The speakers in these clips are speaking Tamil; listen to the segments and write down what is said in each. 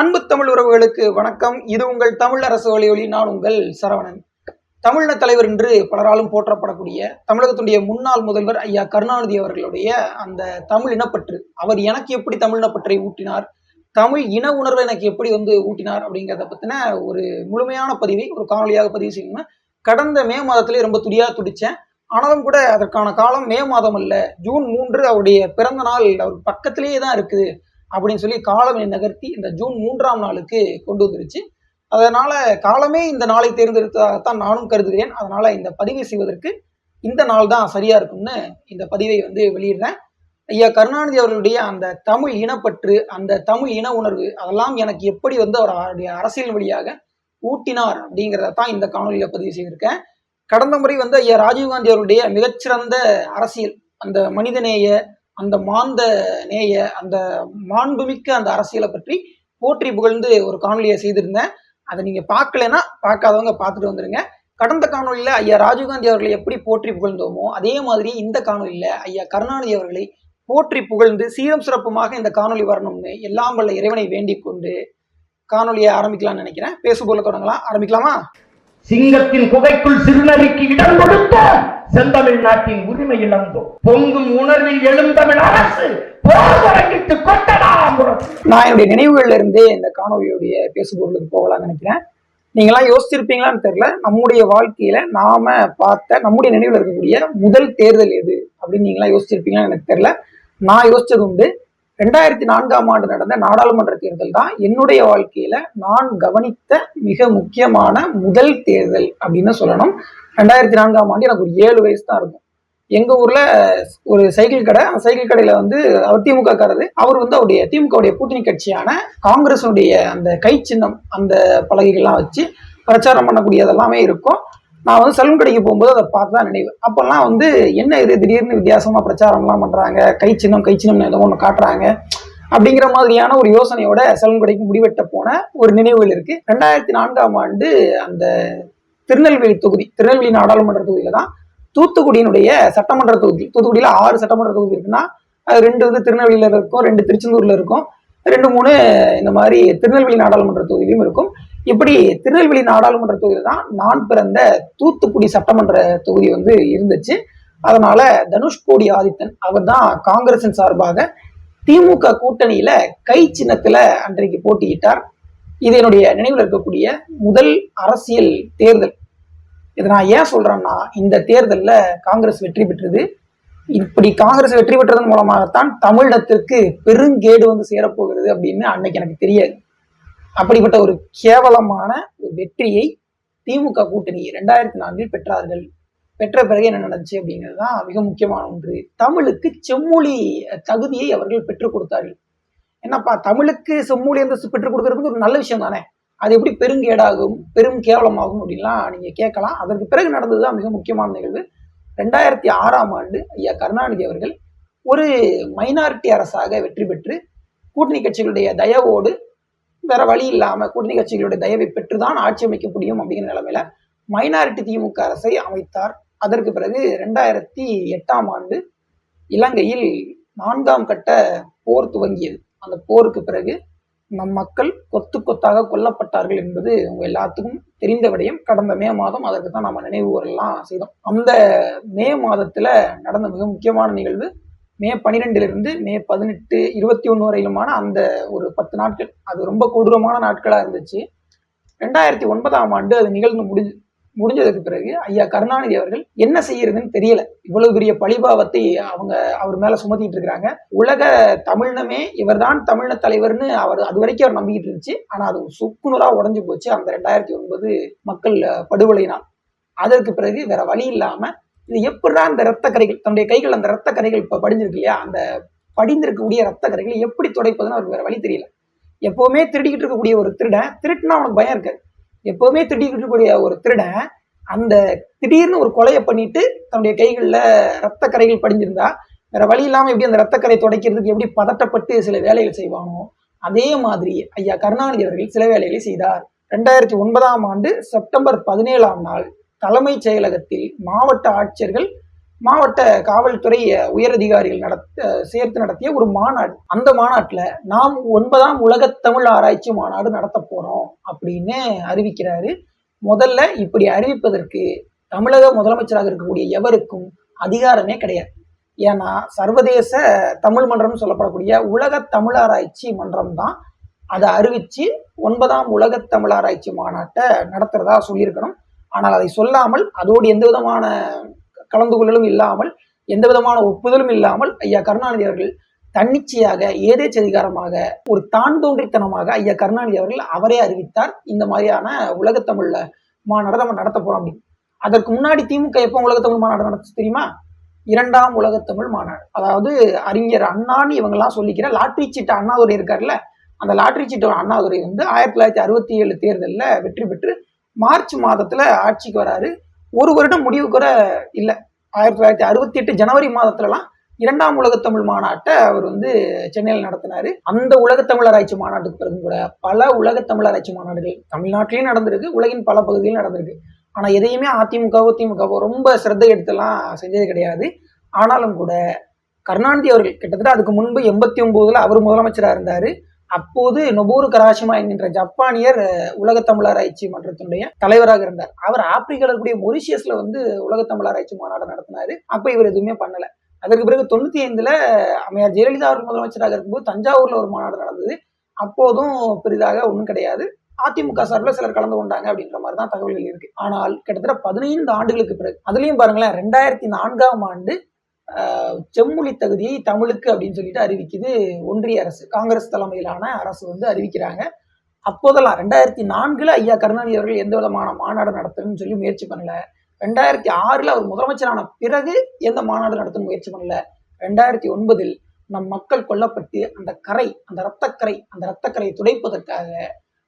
அன்பு தமிழ் உறவுகளுக்கு வணக்கம். இது உங்கள் தமிழ் அரசு வழி நான் உங்கள் சரவணன். தமிழின தலைவர் என்று பலராலும் போற்றப்படக்கூடிய தமிழகத்துடைய முன்னாள் முதல்வர் ஐயா கருணாநிதி அவர்களுடைய அந்த தமிழ் இனப்பற்று. அவர் எனக்கு எப்படி தமிழ் இனப்பற்றை ஊட்டினார்? தமிழ் இன உணர்வை எனக்கு எப்படி வந்து ஊட்டினார் அப்படிங்கிறத பத்தின ஒரு முழுமையான பதிவை ஒரு காணொலியாக பதிவு செய்யணும் கடந்த மே மாதத்திலே ரொம்ப துடியா துடிச்சேன். ஆனாலும் கூட அதற்கான காலம் மே மாதம் அல்ல. ஜூன் மூன்று அவருடைய பிறந்த நாள் அவர் பக்கத்திலேயே தான் இருக்குது. அப்படின்னு சொல்லி காலமை நகர்த்தி இந்த ஜூன் மூன்றாம் நாளுக்கு கொண்டு வந்துருச்சு. அதனால காலமே இந்த நாளை தேர்ந்தெடுத்ததாகத்தான் நானும் கருதுகிறேன். அதனால இந்த பதிவை செய்வதற்கு இந்த நாள் தான் சரியா இருக்கும்னு இந்த பதிவை வந்து வெளியிடுறேன். ஐயா கருணாநிதி அவர்களுடைய அந்த தமிழ் இனப்பற்று அந்த தமிழ் இன உணர்வு அதெல்லாம் எனக்கு எப்படி வந்து அவர் அவருடைய அரசியல் வழியாக ஊட்டினார் அப்படிங்கிறத தான் இந்த காணொலியில பதிவு செய்திருக்கேன். கடந்த முறை வந்து ஐயா ராஜீவ்காந்தி அவருடைய மிகச்சிறந்த அரசியல் அந்த மனிதநேய அந்த மாந்த நேய அந்த மாண்புமிக்க அந்த அரசியலை பற்றி போற்றி புகழ்ந்து ஒரு காணொலியை செய்திருந்தேன். அதை நீங்க பார்க்கலன்னா பார்க்காதவங்க பார்த்துட்டு வந்துருங்க. கடந்த காணொலியில ஐயா ராஜீவ்காந்தி அவர்களை எப்படி போற்றி புகழ்ந்தோமோ அதே மாதிரி இந்த காணொலியில ஐயா கருணாநிதி அவர்களை போற்றி புகழ்ந்து சீரம் சிறப்புமாக இந்த காணொலி வரணும்னு எல்லாம் வல்ல இறைவனை வேண்டிக் கொண்டு காணொலியை ஆரம்பிக்கலாம்னு நினைக்கிறேன். பேசு தொடங்கலாம். ஆரம்பிக்கலாமா? சிங்கத்தின் குகைக்குள் சிறுநரிக்கு இடம் கொடுத்த செந்தமிழ் நாட்டின் உரிமை இழந்தோம் பொங்கும் உணர்வில் எழுந்தமிழ் அரசு கொட்டலாம் நான் என்னுடைய நினைவுகள்ல இருந்தே இந்த காணொலியுடைய பேசுபொருளுக்கு போகலாம்னு நினைக்கிறேன். நீங்களாம் யோசிச்சிருப்பீங்களான்னு தெரியல. நம்முடைய வாழ்க்கையில நாம பார்த்த நம்முடைய நினைவுல இருக்கக்கூடிய முதல் தேர்தல் எது அப்படின்னு நீங்களாம் யோசிச்சிருப்பீங்களான்னு எனக்கு தெரியல. நான் யோசிச்சது உண்டு. ரெண்டாயிரத்தி நான்காம் ஆண்டு நடந்த நாடாளுமன்ற தேர்தல் தான் என்னுடைய வாழ்க்கையில நான் கவனித்த மிக முக்கியமான முதல் தேர்தல் அப்படின்னு சொல்லணும். ரெண்டாயிரத்தி நான்காம் ஆண்டு எனக்கு ஒரு ஏழு வயசு தான் இருக்கும். எங்க ஊர்ல ஒரு சைக்கிள் கடை அந்த சைக்கிள் கடையில வந்து அவர் திமுக காரரு அவர் வந்து அவருடைய திமுகவுடைய கூட்டணி கட்சியான காங்கிரஸுடைய அந்த கை சின்னம் அந்த பலகைகள்லாம் வச்சு பிரச்சாரம் பண்ணக்கூடியதெல்லாமே இருக்கும். நான் வந்து சலூன் கடைக்கு போகும்போது அதை பார்த்து தான் நினைவு. அப்போல்லாம் வந்து என்ன இது? திடீர்னு வித்தியாசமா பிரச்சாரம்லாம் பண்றாங்க. கை சின்னம் கை சின்னம் ஏதோ ஒன்று காட்டுறாங்க. அப்படிங்கிற மாதிரியான ஒரு யோசனையோட சலூன் கடைக்கு முடிவெட்ட போன ஒரு நினைவுகள் இருக்கு. ரெண்டாயிரத்தி நான்காம் ஆண்டு அந்த திருநெல்வேலி தொகுதி திருநெல்வேலி நாடாளுமன்ற தொகுதியில் தான் தூத்துக்குடியினுடைய சட்டமன்ற தொகுதி தூத்துக்குடியில ஆறு சட்டமன்ற தொகுதி இருக்குன்னா அது ரெண்டு வந்து திருநெல்வேலியில இருக்கும் ரெண்டு திருச்செந்தூர்ல இருக்கும். ரெண்டு மூணு இந்த மாதிரி திருநெல்வேலி நாடாளுமன்ற தொகுதியிலும் இருக்கும். இப்படி திருநெல்வேலி நாடாளுமன்ற தொகுதியில் தான் நான் பிறந்த தூத்துக்குடி சட்டமன்ற தொகுதி வந்து இருந்துச்சு. அதனால தனுஷ்கோடி ஆதித்தன் அவர் தான் காங்கிரசின் சார்பாக திமுக கூட்டணியில கை சின்னத்துல அன்றைக்கு போட்டியிட்டார். இது என்னுடைய நினைவில் இருக்கக்கூடிய முதல் அரசியல் தேர்தல். இதை நான் ஏன் சொல்றேன்னா இந்த தேர்தலில் காங்கிரஸ் வெற்றி பெற்றது. இப்படி காங்கிரஸ் வெற்றி பெற்றதன் மூலமாகத்தான் தமிழகத்திற்கு பெருங்கேடு வந்து சேரப்போகிறது அப்படின்னு அன்னைக்கு எனக்கு தெரியாது. அப்படிப்பட்ட ஒரு கேவலமான ஒரு வெற்றியை திமுக கூட்டணி ரெண்டாயிரத்தி நான்கில் பெற்றார்கள். பெற்ற பிறகு என்ன நடந்துச்சு அப்படிங்கிறது தான் மிக முக்கியமான ஒன்று. தமிழுக்கு செம்மொழி தகுதியை அவர்கள் பெற்றுக் கொடுத்தார்கள். என்னப்பா தமிழுக்கு செம்மொழி அந்த பெற்றுக் கொடுக்கறதுக்கு ஒரு நல்ல விஷயம் தானே? அது எப்படி பெருங்கேடாகும் பெரும் கேவலமாகும் அப்படின்லாம் நீங்க கேட்கலாம். அதற்கு பிறகு நடந்ததுதான் மிக முக்கியமான நிகழ்வு. ரெண்டாயிரத்தி ஆறாம் ஆண்டு ஐயா கருணாநிதி அவர்கள் ஒரு மைனாரிட்டி அரசாக வெற்றி பெற்று கூட்டணி கட்சிகளுடைய தயவோடு வேற வழி இல்லாம கூட்டணி கட்சிகளுடைய தயவை பெற்றுதான் ஆட்சி அமைக்க முடியும் அப்படிங்கிற நிலைமையில மைனாரிட்டி திமுக அரசை அமைத்தார். அதற்கு பிறகு ரெண்டாயிரத்தி எட்டாம் ஆண்டு இலங்கையில் நான்காம் கட்ட போர் துவங்கியது. அந்த போருக்கு பிறகு நம் மக்கள் கொத்து கொத்தாக கொல்லப்பட்டார்கள் என்பது உங்க எல்லாத்துக்கும் தெரிந்த விடயம். கடந்த மே மாதம் அதற்கு தான் நம்ம நினைவு கூறலாம் செய்தோம். அந்த மே மாதத்துல நடந்த மிக முக்கியமான நிகழ்வு மே பனிரெண்டிலிருந்து மே பதினெட்டு இருபத்தி ஒன்று வரையிலுமான அந்த ஒரு பத்து நாட்கள். அது ரொம்ப கொடூரமான நாட்களாக இருந்துச்சு. ரெண்டாயிரத்தி ஒன்பதாம் ஆண்டு அது நிகழ்ந்து முடிஞ்சு முடிஞ்சதுக்கு பிறகு ஐயா கருணாநிதி அவர்கள் என்ன செய்யறதுன்னு தெரியல. இவ்வளவு பெரிய பழிபாவத்தை அவங்க அவர் மேல சுமத்திட்டு இருக்கிறாங்க. உலக தமிழ்னமே இவர்தான் தமிழ தலைவர்னு அவர் அது வரைக்கும் அவர் நம்பிக்கிட்டு இருந்துச்சு. ஆனா அது சுக்குநூறா உடஞ்சு போச்சு அந்த ரெண்டாயிரத்தி ஒன்பது மக்கள் படுகொலையினால். அதற்கு பிறகு வேற வழி இல்லாம இது எப்படிதான் அந்த ரத்த கரைகள் தன்னுடைய கைகள் அந்த ரத்த கரைகள் இப்ப படிஞ்சிருக்கு இல்லையா? அந்த படிந்திருக்கக்கூடிய ரத்த கரைகளை எப்படி துடைப்பதுன்னு அவருக்கு வேற வழி தெரியல. எப்பவுமே திருடிக்கிட்டு இருக்கக்கூடிய ஒரு திருடன் திருட்டுனா அவனுக்கு பயம் இருக்காது. எப்பவுமே திருடிக்கிட்டு இருக்கக்கூடிய ஒரு திருடன் அந்த திடீர்னு ஒரு கொலையை பண்ணிட்டு தன்னுடைய கைகளில் ரத்த கரைகள் படிஞ்சிருந்தா வேற வழி இல்லாமல் எப்படி அந்த ரத்தக்கரை துடைக்கிறதுக்கு எப்படி பதட்டப்பட்டு சில வேலைகள் செய்வானோ அதே மாதிரி ஐயா கருணாநிதி அவர்கள் சில வேலைகளை செய்தார். ரெண்டாயிரத்தி ஒன்பதாம் ஆண்டு செப்டம்பர் பதினேழாம் நாள் தலைமைச் செயலகத்தில் மாவட்ட ஆட்சியர்கள் மாவட்ட காவல்துறை உயரதிகாரிகள் நடத்த சேர்த்து நடத்திய ஒரு மாநாடு. அந்த மாநாட்டுல நாம் ஒன்பதாம் உலக தமிழ் ஆராய்ச்சி மாநாடு நடத்த போறோம் அப்படின்னு அறிவிக்கிறாரு. முதல்ல இப்படி அறிவிப்பதற்கு தமிழக முதலமைச்சராக இருக்கக்கூடிய எவருக்கும் அதிகாரமே கிடையாது. ஏன்னா சர்வதேச தமிழ் மன்றம் சொல்லப்படக்கூடிய உலக தமிழாராய்ச்சி மன்றம் தான் அதை அறிவிச்சு ஒன்பதாம் உலக தமிழாராய்ச்சி மாநாட்டை நடத்துறதா சொல்லியிருக்கணும். ஆனால் அதை சொல்லாமல் அதோடு எந்த விதமான கலந்து கொள்ளலும் இல்லாமல் எந்த விதமான ஒப்புதலும் இல்லாமல் ஐயா கருணாநிதி அவர்கள் தன்னிச்சையாக ஏதேச்சதிகாரமாக ஒரு தான் தோன்றித்தனமாக ஐயா கருணாநிதி அவர்கள் அவரே அறிவித்தார் இந்த மாதிரியான உலகத்தமிழ்ல மாநாடு நம்ம நடத்த போறோம் அப்படின்னு. அதற்கு முன்னாடி திமுக எப்போ உலகத்தமிழ் மாநாடு நடத்துச்சு தெரியுமா? இரண்டாம் உலகத்தமிழ் மாநாடு. அதாவது அறிஞர் அண்ணான்னு இவங்கெல்லாம் சொல்லிக்கிற லாட்ரி சீட்டு அண்ணாதுரை இருக்கார்ல அந்த லாட்ரி சீட்டு அண்ணாதுரை வந்து ஆயிரத்தி தொள்ளாயிரத்தி அறுபத்தி ஏழு தேர்தலில் வெற்றி பெற்று மார்ச் மாதத்துல ஆட்சிக்கு வராரு. ஒரு வருடம் முடிவு கூட இல்லை. ஆயிரத்தி தொள்ளாயிரத்தி அறுபத்தி எட்டு ஜனவரி மாதத்துலலாம் இரண்டாம் உலகத்தமிழ் மாநாட்டை அவர் வந்து சென்னையில் நடத்தினாரு. அந்த உலகத்தமிழ் ஆராய்ச்சி மாநாட்டுக்கு பிறகு கூட பல உலகத்தமிழ் ஆராய்ச்சி மாநாடுகள் தமிழ்நாட்டிலையும் நடந்திருக்கு உலகின் பல பகுதியிலும் நடந்திருக்கு. ஆனால் எதையுமே அதிமுகவோ திமுகவோ ரொம்ப சிரத்தை எடுத்துலாம் செஞ்சது கிடையாது. ஆனாலும் கூட கருணாநிதி அவர்கள் கிட்டத்தட்ட அதுக்கு முன்பு எண்பத்தி ஒன்பதுல அவர் முதலமைச்சராக இருந்தார். அப்போது நொபூரு கராஷிமா என்கின்ற ஜப்பானியர் உலகத்தமிழராய்ச்சி உலகத் மன்றத்தினுடைய தலைவராக இருந்தார். அவர் ஆப்பிரிக்கால இருக்கக்கூடிய மொரிஷியஸ்ல வந்து உலகத்தமிழராய்ச்சி மாநாடு நடத்தினாரு. அப்ப இவர் எதுவுமே பண்ணல. அதற்கு பிறகு தொண்ணூத்தி ஐந்துல அம்மையார் ஜெயலலிதா அவர்கள் முதலமைச்சராக இருக்கும்போது தஞ்சாவூர்ல ஒரு மாநாடு நடந்தது. அப்போதும் பெரிதாக ஒன்றும் கிடையாது. அதிமுக சார்பில் சிலர் கலந்து கொண்டாங்க அப்படின்ற மாதிரி தான் தகவல்கள் இருக்கு. ஆனால் கிட்டத்தட்ட பதினைந்து ஆண்டுகளுக்கு பிறகு அதுலயும் பாருங்களேன் ரெண்டாயிரத்தி நான்காம் ஆண்டு செம்மொழி தகுதியை தமிழுக்கு அப்படின்னு சொல்லிட்டு அறிவிக்குது ஒன்றிய அரசு. காங்கிரஸ் தலைமையிலான அரசு வந்து அறிவிக்கிறாங்க. அப்போதெல்லாம் ரெண்டாயிரத்தி நான்குல ஐயா கருணாநிதி அவர்கள் எந்த விதமான மாநாடு நடத்தணும்னு சொல்லி முயற்சி பண்ணல. ரெண்டாயிரத்தி ஆறுல அவர் முதலமைச்சரான பிறகு எந்த மாநாடு நடத்தணும் முயற்சி பண்ணல. ரெண்டாயிரத்தி ஒன்பதில் நம் மக்கள் கொல்லப்பட்டு அந்த கரை அந்த இரத்தக்கரை அந்த இரத்தக்கரையை துடைப்பதற்காக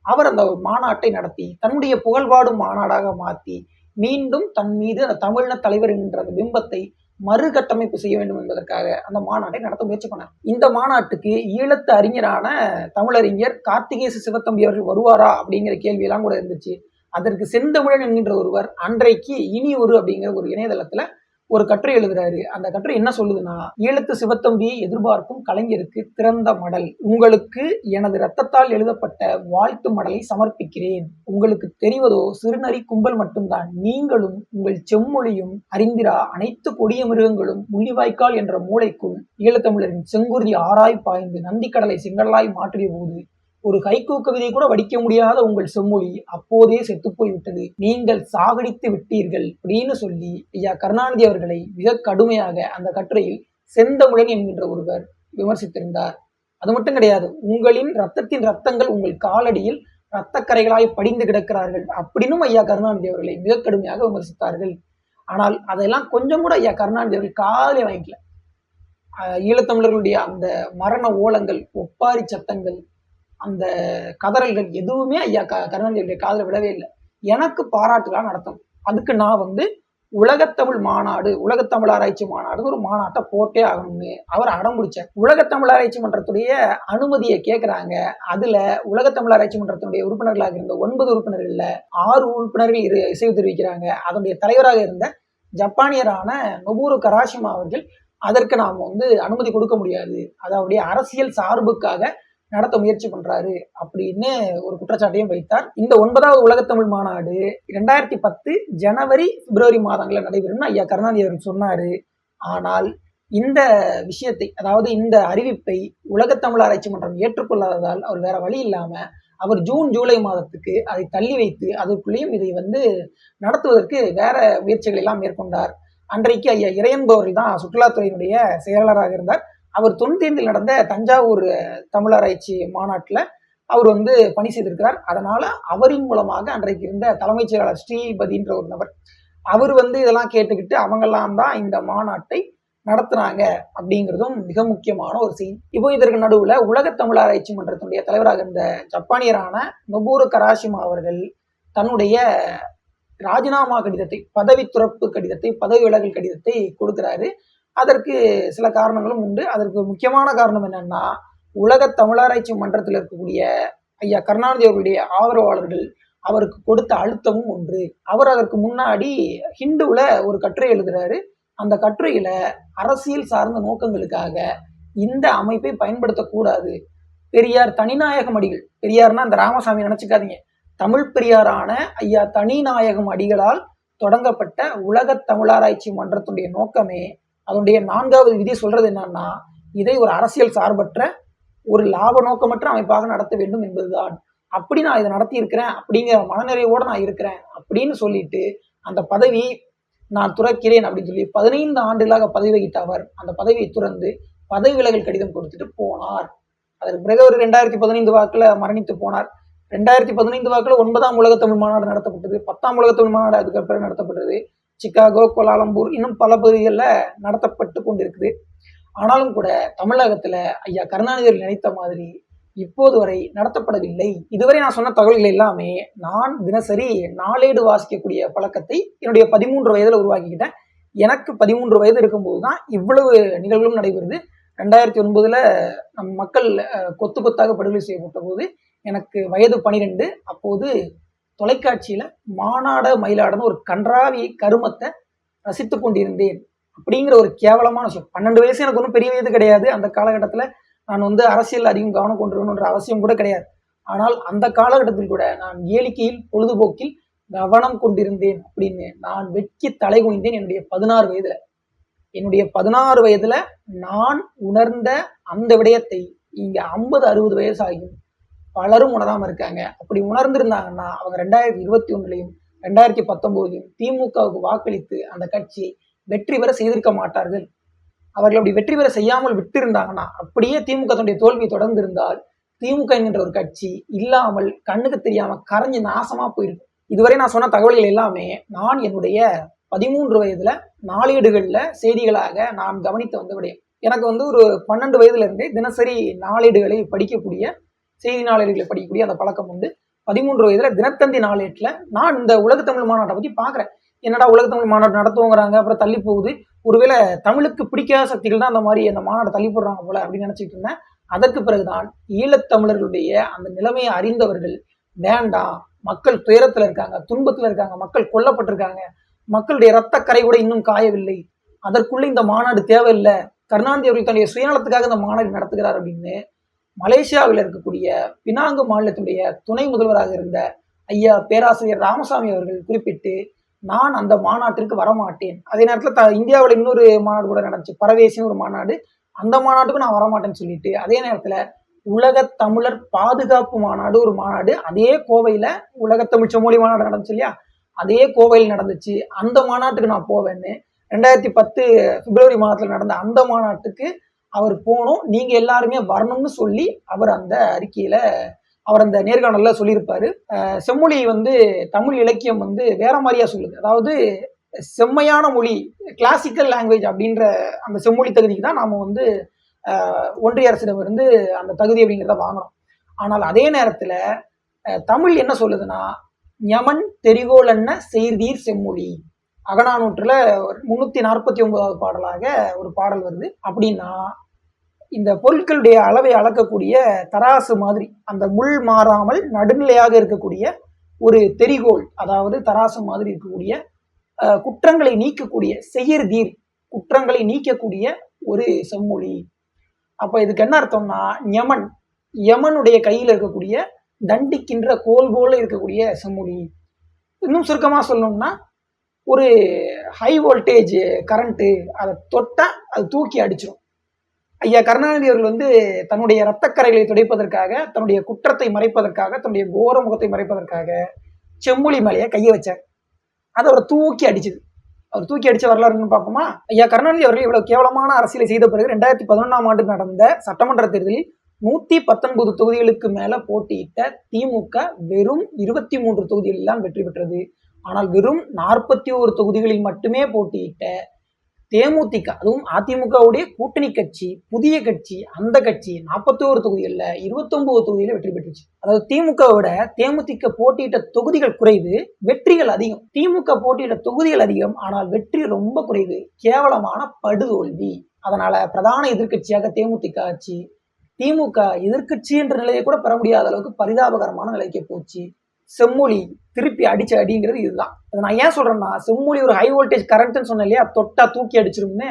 அவர் அந்த மாநாட்டை நடத்தி தன்னுடைய புகழ்பாடும் மாநாடாக மாற்றி மீண்டும் தன் மீது அந்த தமிழின தலைவர் என்ற அந்த பிம்பத்தை மறுகட்டமைப்பு செய்ய வேண்டும் என்பதற்காக அந்த மாநாட்டை நடத்த முயற்சி பண்ணார். இந்த மாநாட்டுக்கு ஈழத்து அறிஞரான தமிழறிஞர் கார்த்திகேச சிவத்தம்பி அவர்கள் வருவாரா அப்படிங்கிற கேள்வியெல்லாம் கூட இருந்துச்சு. அதற்கு செந்தமிழன் என்கின்ற ஒருவர் அன்றைக்கு இனி ஒரு அப்படிங்கிற ஒரு இணையதளத்துல ஒரு கட்டுரை எழுதுறாரு. அந்த கட்டுரை என்ன சொல்லுதுன்னா ஈழத்து சிவத்தம்பியை எதிர்பார்க்கும் கலைஞருக்கு திறந்த மடல். உங்களுக்கு எனது ரத்தத்தால் எழுதப்பட்ட வாழ்த்து மடலை சமர்ப்பிக்கிறேன். உங்களுக்கு தெரிவதோ சிறுநரி கும்பல் மட்டும்தான். நீங்களும் உங்கள் செம்மொழியும் அறிந்திரா அனைத்து கொடிய மிருகங்களும் முள்ளிவாய்க்கால் என்ற மூளைக்குள் ஈழத்தமிழரின் செங்குருதி ஆராய் பாய்ந்து நந்திக்கடலை செங்கடலாய் மாற்றிய போது ஒரு கைக்கூ கவிதை கூட வடிக்க முடியாத உங்கள் செம்மொழி அப்போதே செத்துப்போய் விட்டது. நீங்கள் சாகடித்து விட்டீர்கள் அப்படின்னு சொல்லி ஐயா கருணாநிதி அவர்களை மிக கடுமையாக அந்த கட்டுரையில் செந்தமுடன் என்கின்ற ஒருவர் விமர்சித்திருந்தார். அது மட்டும் கிடையாது உங்களின் ரத்தத்தின் ரத்தங்கள் உங்கள் காலடியில் ரத்தக்கரைகளாய் படிந்து கிடக்கிறார்கள் அப்படின்னும் ஐயா கருணாநிதி அவர்களை மிக கடுமையாக விமர்சித்தார்கள். ஆனால் அதெல்லாம் கொஞ்சம் கூட ஐயா கருணாநிதி அவர்கள் காலே வாங்கிக்கல. ஈழத்தமிழர்களுடைய அந்த மரண ஓலங்கள் ஒப்பாரி சத்தங்கள் அந்த கதறல்கள் எதுவுமே ஐயா க கருணாநிதியுடைய காதில் விடவே இல்லை. எனக்கு பாராட்டுலாம் நடத்தணும். அதுக்கு நான் வந்து உலகத்தமிழ் மாநாடு உலகத்தமிழ் ஆராய்ச்சி மாநாடு ஒரு மாநாட்டை போட்டே ஆகணும்னு அவர் அடம் பிடிச்சார் உலகத்தமிழ் ஆராய்ச்சி மன்றத்துடைய அனுமதியை கேட்குறாங்க அதுல உலகத்தமிழ் ஆராய்ச்சி மன்றத்தினுடைய உறுப்பினர்களாக இருந்த ஒன்பது உறுப்பினர்கள்ல ஆறு உறுப்பினர்கள் இரு இசைவு தெரிவிக்கிறாங்க. அதனுடைய தலைவராக இருந்த ஜப்பானியரான நொபூரு கராஷிமா அவர்கள் அதற்கு நாம் வந்து அனுமதி கொடுக்க முடியாது. அதாவது அரசியல் சார்புக்காக நடத்த முயற்சி பண்றாரு அப்படின்னு ஒரு குற்றச்சாட்டையும் வைத்தார். இந்த ஒன்பதாவது உலகத்தமிழ் மாநாடு இரண்டாயிரத்தி பத்து ஜனவரி பிப்ரவரி மாதங்களில் நடைபெறும்னு ஐயா கருணாநிதி அவர்கள் சொன்னாரு. ஆனால் இந்த விஷயத்தை அதாவது இந்த அறிவிப்பை உலகத்தமிழ் ஆராய்ச்சி மன்றம் ஏற்றுக்கொள்ளாததால் அவர் வேற வழி இல்லாம அவர் ஜூன் ஜூலை மாதத்துக்கு அதை தள்ளி வைத்து அதற்குள்ளேயும் இதை வந்து நடத்துவதற்கு வேற முயற்சிகளை எல்லாம் மேற்கொண்டார். அன்றைக்கு ஐயா இறையன்பவர்கள் தான் சுற்றுலாத்துறையினுடைய செயலாளராக இருந்தார். அவர் தொண்ணூத்தி நடந்த தஞ்சாவூர் தமிழாராய்ச்சி மாநாட்டில் அவர் வந்து பணி செய்திருக்கிறார். அதனால அவரின் மூலமாக அன்றைக்கு இருந்த தலைமைச் செயலாளர் ஸ்ரீபதின்ற ஒரு நபர் அவர் வந்து இதெல்லாம் கேட்டுக்கிட்டு அவங்கெல்லாம் தான் இந்த மாநாட்டை நடத்துனாங்க அப்படிங்கிறதும் மிக முக்கியமான ஒரு செய்தி. இப்போ இதற்கு நடுவில் உலக தமிழ் ஆராய்ச்சி மன்றத்தினுடைய தலைவராக இருந்த ஜப்பானியரான நொபூரு கராஷிமா அவர்கள் தன்னுடைய ராஜினாமா கடிதத்தை பதவி துறப்பு கடிதத்தை பதவி விலகல் கடிதத்தை கொடுக்கிறாரு. அதற்கு சில காரணங்களும் உண்டு. அதற்கு முக்கியமான காரணம் என்னன்னா உலக தமிழாராய்ச்சி மன்றத்தில் இருக்கக்கூடிய ஐயா கருணாநிதி அவர்களுடைய ஆதரவாளர்கள் அவருக்கு கொடுத்த அழுத்தமும் ஒன்று. அவர் அதற்கு முன்னாடி ஹிந்துவில் ஒரு கட்டுரை எழுதுறாரு. அந்த கட்டுரையில அரசியல் சார்ந்த நோக்கங்களுக்காக இந்த அமைப்பை பயன்படுத்தக்கூடாது. பெரியார் தனிநாயகம் அடிகள். பெரியார்னா அந்த ராமசாமி நினைச்சுக்காதீங்க. தமிழ் பெரியாரான ஐயா தனிநாயகம் அடிகளால் தொடங்கப்பட்ட உலக தமிழாராய்ச்சி மன்றத்துடைய நோக்கமே அதனுடைய நான்காவது விதி சொல்றது என்னன்னா இதை ஒரு அரசியல் சார்பற்ற ஒரு லாப நோக்கமற்ற அமைப்பாக நடத்த வேண்டும் என்பதுதான். அப்படி நான் இதை நடத்தி இருக்கிறேன் அப்படிங்கிற மனநிறைவோடு நான் இருக்கிறேன் அப்படின்னு சொல்லிட்டு அந்த பதவி நான் துறக்கிறேன் அப்படின்னு சொல்லி பதினைந்து ஆண்டுகளாக பதவி வகித்த அவர் அந்த பதவியை துறந்து பதவி விலகல் கடிதம் கொடுத்துட்டு போனார். அதற்கு பிறகு ஒரு ரெண்டாயிரத்தி பதினைந்து வாக்குல மரணித்து போனார். ரெண்டாயிரத்தி பதினைந்து வாக்குல ஒன்பதாம் உலக தமிழ் மாநாடு நடத்தப்பட்டது பத்தாம் உலக தமிழ் மாநாடு அதுக்கப்புறம் பிறகு நடத்தப்பட்டது. சிக்காகோ கோலாலம்பூர் இன்னும் பல பகுதிகளில் நடத்தப்பட்டு கொண்டிருக்குது. ஆனாலும் கூட தமிழகத்தில் ஐயா கருணாநிதியில் நினைத்த மாதிரி இப்போது வரை நடத்தப்படவில்லை. இதுவரை நான் சொன்ன தகவல்கள் எல்லாமே நான் தினசரி நாளேடு வாசிக்கக்கூடிய பழக்கத்தை என்னுடைய பதிமூன்று வயதில் உருவாக்கிக்கிட்டேன். எனக்கு பதிமூன்று வயது இருக்கும்போது தான் இவ்வளவு நிகழ்வுகளும் நடைபெறுது. ரெண்டாயிரத்தி ஒன்பதுல நம் மக்கள் கொத்து கொத்தாக படுகொலை செய்யப்பட்ட போது எனக்கு வயது பனிரெண்டு. அப்போது தொலைக்காட்சியில் மானாட மயிலாடன்னு ஒரு கன்றாவி கருமத்தை ரசித்து கொண்டிருந்தேன் அப்படிங்கிற ஒரு கேவலமான விஷயம் பன்னெண்டு வயசு எனக்கு ஒன்றும் பெரிய வயது கிடையாது. அந்த காலகட்டத்தில் நான் வந்து அரசியல் அதிகம் கவனம் கொண்டு வரணுன்ற அவசியம் கூட கிடையாது. ஆனால் அந்த காலகட்டத்தில் கூட நான் கேளிக்கையில் பொழுதுபோக்கில் கவனம் கொண்டிருந்தேன் அப்படின்னு நான் வெட்கி தலை குனிந்தேன் என்னுடைய பதினாறு வயதுல. என்னுடைய பதினாறு வயதுல நான் உணர்ந்த அந்த விடயத்தை இங்க ஐம்பது அறுபது வயசு ஆகியும் பலரும் உணராம இருக்காங்க. அப்படி உணர்ந்திருந்தாங்கன்னா அவங்க ரெண்டாயிரத்தி இருபத்தி ஒன்றுலையும் ரெண்டாயிரத்தி பத்தொன்பதுலையும் திமுகவுக்கு வாக்களித்து அந்த கட்சி வெற்றி பெற செய்திருக்க மாட்டார்கள். அவர்கள் அப்படி வெற்றி பெற செய்யாமல் விட்டிருந்தாங்கன்னா அப்படியே திமுக தன்னுடைய தோல்வி தொடர்ந்து இருந்தால் திமுக என்கின்ற ஒரு கட்சி இல்லாமல் கண்ணுக்கு தெரியாம கரைஞ்சு நாசமா போயிருக்கும். இதுவரை நான் சொன்ன தகவல்கள் எல்லாமே நான் என்னுடைய பதிமூன்று வயதுல நாளேடுகள்ல செய்திகளாக நான் கவனித்து வந்த விடயம். எனக்கு வந்து ஒரு பன்னெண்டு வயதுல இருந்தே தினசரி நாளேடுகளை படிக்கக்கூடிய செய்தி நாளேடுகளை படிக்கக்கூடிய அந்த பழக்கம் உண்டு. பதிமூன்று வயதுல தினத்தந்தி நாளேட்டில் நான் இந்த உலக தமிழ் மாநாட்டை பத்தி பாக்குறேன் என்னடா உலக தமிழ் மாநாடு நடத்துவோங்கிறாங்க அப்புறம் தள்ளி போகுது. ஒருவேளை தமிழுக்கு பிடிக்காத சக்திகள் தான் அந்த மாதிரி அந்த மாநாட்டை தள்ளி போடுறாங்க போல அப்படின்னு நினைச்சிட்டு இருந்தேன். அதற்கு பிறகுதான் ஈழத்தமிழர்களுடைய அந்த நிலைமையை அறிந்தவர்கள் வேண்டாம் மக்கள் துயரத்துல இருக்காங்க துன்பத்துல இருக்காங்க மக்கள் கொல்லப்பட்டிருக்காங்க மக்களுடைய ரத்த கரை கூட இன்னும் காயவில்லை அதற்குள்ள இந்த மாநாடு தேவையில்லை கருணாநிதி அவர்கள் தன்னுடைய சுயநலத்துக்காக இந்த மாநாடு நடத்துகிறார் அப்படின்னு மலேசியாவில் இருக்கக்கூடிய பினாங்கு மாநிலத்துடைய துணை முதல்வராக இருந்த ஐயா பேராசிரியர் ராமசாமி அவர்கள் குறிப்பிட்டு நான் அந்த மாநாட்டிற்கு வரமாட்டேன். அதே நேரத்தில் த இந்தியாவில் இன்னொரு மாநாடு கூட நடந்துச்சு. பரவேசின்னு ஒரு மாநாடு. அந்த மாநாட்டுக்கும் நான் வரமாட்டேன்னு சொல்லிட்டு அதே நேரத்தில் உலக தமிழர் பாதுகாப்பு மாநாடு ஒரு மாநாடு. அதே கோவையில் உலக தமிழ் செம்மொழி மாநாடு நடந்துச்சு இல்லையா? அதே கோவையில் நடந்துச்சு. அந்த மாநாட்டுக்கு நான் போவேன்னு ரெண்டாயிரத்தி பத்து பிப்ரவரி மாதத்தில் நடந்த அந்த மாநாட்டுக்கு அவர் போகணும் நீங்க எல்லாருமே வரணும்னு சொல்லி அவர் அந்த அறிக்கையில அவர் அந்த நேர்காணல்ல சொல்லியிருப்பாரு. செம்மொழி வந்து தமிழ் இலக்கியம் வந்து வேற மாதிரியா சொல்லுது. அதாவது செம்மையான மொழி கிளாசிக்கல் லாங்குவேஜ் அப்படின்ற அந்த செம்மொழி தகுதிக்கு தான் நாம வந்து ஒன்றிய அரசிடம் இருந்து அந்த தகுதி அப்படிங்கிறத வாங்குறோம். ஆனால் அதே நேரத்துல தமிழ் என்ன சொல்லுதுன்னா யமன் தெரிகோலன்ன செய்தீர் செம்மொழி அகநானூற்றுல முன்னூத்தி நாற்பத்தி ஒன்பதாவது பாடலாக ஒரு பாடல் வருது. அப்படின்னா இந்த பொருட்களுடைய அளவை அளக்கக்கூடிய தராசு மாதிரி அந்த முள் மாறாமல் நடுநிலையாக இருக்கக்கூடிய ஒரு தெரிகோல் அதாவது தராசு மாதிரி இருக்கக்கூடிய குற்றங்களை நீக்கக்கூடிய செயற்தீர் குற்றங்களை நீக்கக்கூடிய ஒரு செம்மொழி. அப்ப இதுக்கு என்ன அர்த்தம்னா யமன் யமனுடைய கையில் இருக்கக்கூடிய தண்டிக்கின்ற கோல் போல இருக்கக்கூடிய செம்மொழி. இன்னும் சுருக்கமா சொல்லணும்னா ஒரு ஹை வோல்டேஜ் கரண்ட்டு அதை தொட்டா அது தூக்கி அடிச்சிடும் ஐயா கருணாநிதி அவர்கள் வந்து தன்னுடைய இரத்தக்கரைகளை துடைப்பதற்காக தன்னுடைய குற்றத்தை மறைப்பதற்காக தன்னுடைய கோர முகத்தை மறைப்பதற்காக செம்மொழி மேலேயே கையை வச்சார். அதை அவர் தூக்கி அடிச்சது. அவர் தூக்கி அடிச்ச வரலாறுன்னு பார்ப்போமா? ஐயா கருணாநிதி அவர்கள் இவ்வளவு கேவலமான அரசியலை செய்த பிறகு ரெண்டாயிரத்தி பதினொன்றாம் ஆண்டு நடந்த சட்டமன்ற தேர்தலில் நூத்தி பத்தொன்பது தொகுதிகளுக்கு மேல போட்டியிட்ட திமுக வெறும் இருபத்தி மூன்று தொகுதிகளில் தான் வெற்றி பெற்றது. ஆனால் வெறும் நாற்பத்தி ஒரு தொகுதிகளில் மட்டுமே போட்டியிட்ட தேமுதிக அதுவும் அதிமுகவுடைய கூட்டணி கட்சி புதிய கட்சி அந்த கட்சி நாற்பத்தோரு தொகுதிகளில் இருபத்தொன்பது தொகுதியில் வெற்றி பெற்றுச்சு. அதாவது திமுக விட தேமுதிக போட்டியிட்ட தொகுதிகள் குறைவு வெற்றிகள் அதிகம். திமுக போட்டியிட்ட தொகுதிகள் அதிகம் ஆனால் வெற்றி ரொம்ப குறைவு கேவலமான படுதோல்வி. அதனால பிரதான எதிர்க்கட்சியாக தேமுதிக ஆட்சி திமுக எதிர்க்கட்சி என்ற நிலையை கூட பெற முடியாத அளவுக்கு பரிதாபகரமான நிலைக்கு போச்சு. செம்மொழி திருப்பி அடிச்ச அடிங்கிறது இதுதான். அதை நான் ஏன் சொல்றேன்னா செம்மொழி ஒரு ஹை வோல்டேஜ் கரண்ட்னு சொன்னேன் இல்லையா? தொட்டா தூக்கி அடிச்சிரும்னு.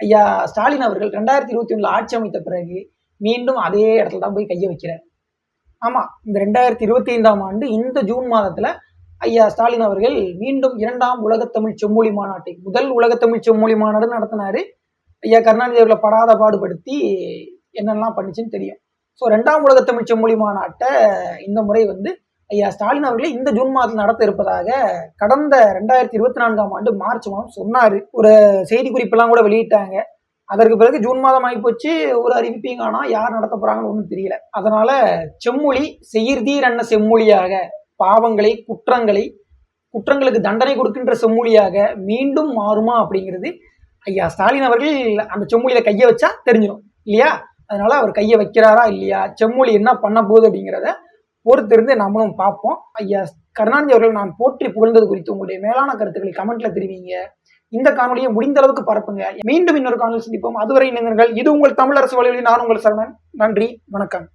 ஐயா ஸ்டாலின் அவர்கள் ரெண்டாயிரத்தி இருபத்தி ஒண்ணுல ஆட்சி அமைத்த பிறகு மீண்டும் அதே இடத்துல தான் போய் கையை வைக்கிறார். ஆமா இந்த ரெண்டாயிரத்தி இருபத்தி ஐந்தாம் ஆண்டு இந்த ஜூன் மாதத்துல ஐயா ஸ்டாலின் அவர்கள் மீண்டும் இரண்டாம் உலகத்தமிழ் செம்மொழி மாநாட்டை முதல் உலகத்தமிழ் செம்மொழி மாநாடு நடத்தினாரு. ஐயா கருணாநிதி அவர்களை படாத பாடுபடுத்தி என்னெல்லாம் பண்ணுச்சுன்னு தெரியும். ஸோ ரெண்டாம் உலகத்தமிழ் செம்மொழி மாநாட்டை இந்த முறை வந்து ஐயா ஸ்டாலின் அவர்களே இந்த ஜூன் மாதத்தில் நடத்த இருப்பதாக கடந்த ரெண்டாயிரத்தி இருபத்தி நான்காம் ஆண்டு மார்ச் மாதம் சொன்னார். ஒரு செய்தி குறிப்பெல்லாம் கூட வெளியிட்டாங்க. அதற்கு பிறகு ஜூன் மாதம் ஆகிப்போச்சு. ஒரு அறிவிப்பையும் காணா யார் நடத்த போறாங்கன்னு ஒன்றும் தெரியல. அதனால செம்மொழி செயிர்தீர் அன்ன செம்மொழியாக பாவங்களை குற்றங்களை குற்றங்களுக்கு தண்டனை கொடுக்கின்ற செம்மொழியாக மீண்டும் மாறுமா அப்படிங்கிறது ஐயா ஸ்டாலின் அவர்கள் அந்த செம்மொழியில கையை வச்சா தெரிஞ்சிடும் இல்லையா? அதனால அவர் கையை வைக்கிறாரா இல்லையா? செம்மொழி என்ன பண்ண போகுது அப்படிங்கிறத பொறுத்திருந்து நம்மளும் பார்ப்போம். ஐயா கருணாநிதி அவர்கள் நான் போற்றி புகழ்ந்தது குறித்து உங்களுடைய மேலான கருத்துக்களை கமெண்ட்ல தெரிவிங்க. இந்த காணொலியை முடிந்த அளவுக்கு பரப்புங்க. மீண்டும் இன்னொரு காணொலி சந்திப்போம். அதுவரை இணைந்தீர்கள் இது உங்கள் தமிழரசு வழியில் நான் உங்கள் சரணன் நன்றி. வணக்கம்.